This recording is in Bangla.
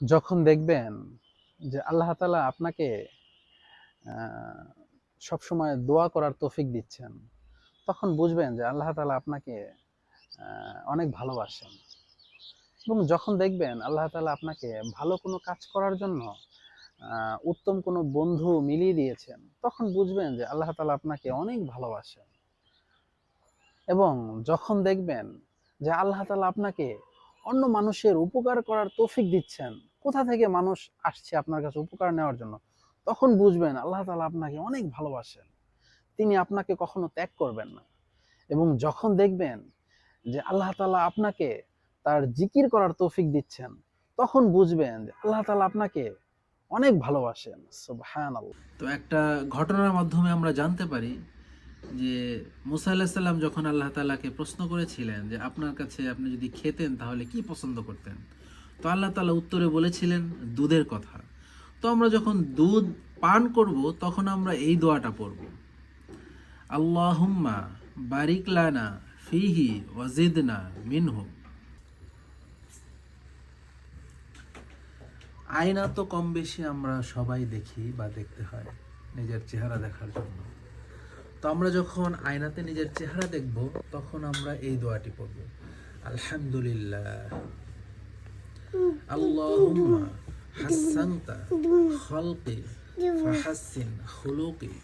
যখন দেখবেন যে আল্লাহ তালা আপনাকে সবসময় দোয়া করার তৌফিক দিচ্ছেন, তখন বুঝবেন যে আল্লাহ তালা আপনাকে অনেক ভালোবাসেন। এবং যখন দেখবেন আল্লাহ তালা আপনাকে ভালো কোনো কাজ করার জন্য উত্তম কোনো বন্ধু মিলিয়ে দিয়েছেন, তখন বুঝবেন যে আল্লাহ তালা আপনাকে অনেক ভালোবাসেন। এবং যখন দেখবেন যে আল্লাহ তালা আপনাকে অন্য মানুষের উপকার করার তৌফিক দিচ্ছেন কোথা থেকে মানুষ আসছে আপনার কাছে উপকার নেওয়ার জন্য? তখন বুঝবেন আল্লাহ তালা আপনাকে অনেক ভালোবাসেন। তিনি আপনাকে কখনো ত্যাগ করবেন না। এবং যখন দেখবেন যে আল্লাহ তাআলা আপনাকে তার জিকির করার তৌফিক দিচ্ছেন, তখন বুঝবেন যে আল্লাহ তাআলা আপনাকে অনেক ভালোবাসেন। সুবহানাল্লাহ। তো একটা ঘটনার মাধ্যমে আমরা জানতে পারি যে মুসা আল্লাহ যখন আল্লাহ তালাকে প্রশ্ন করেছিলেন যে আপনার কাছে আপনি যদি খেতেন তাহলে কি পছন্দ করতেন? তো আল্লাহ তাআলা উত্তরে বলেছিলেন, দুধের কথা। তো আমরা যখন দুধ পান করব, তখন আমরা এই দোয়াটা পড়ব। আল্লাহুম্মা বারিক লানা ফিহি ওয়াজিদনা মিনহু। আয়না তো কম বেশি আমরা সবাই দেখি বা দেখতে হয় নিজের চেহারা দেখার জন্য। তো আমরা যখন আয়নাতে নিজের চেহারা দেখব, তখন আমরা এই দোয়াটি পড়ব। আলহামদুলিল্লাহ। اللهم حسنت خلقي فحسن خلقي.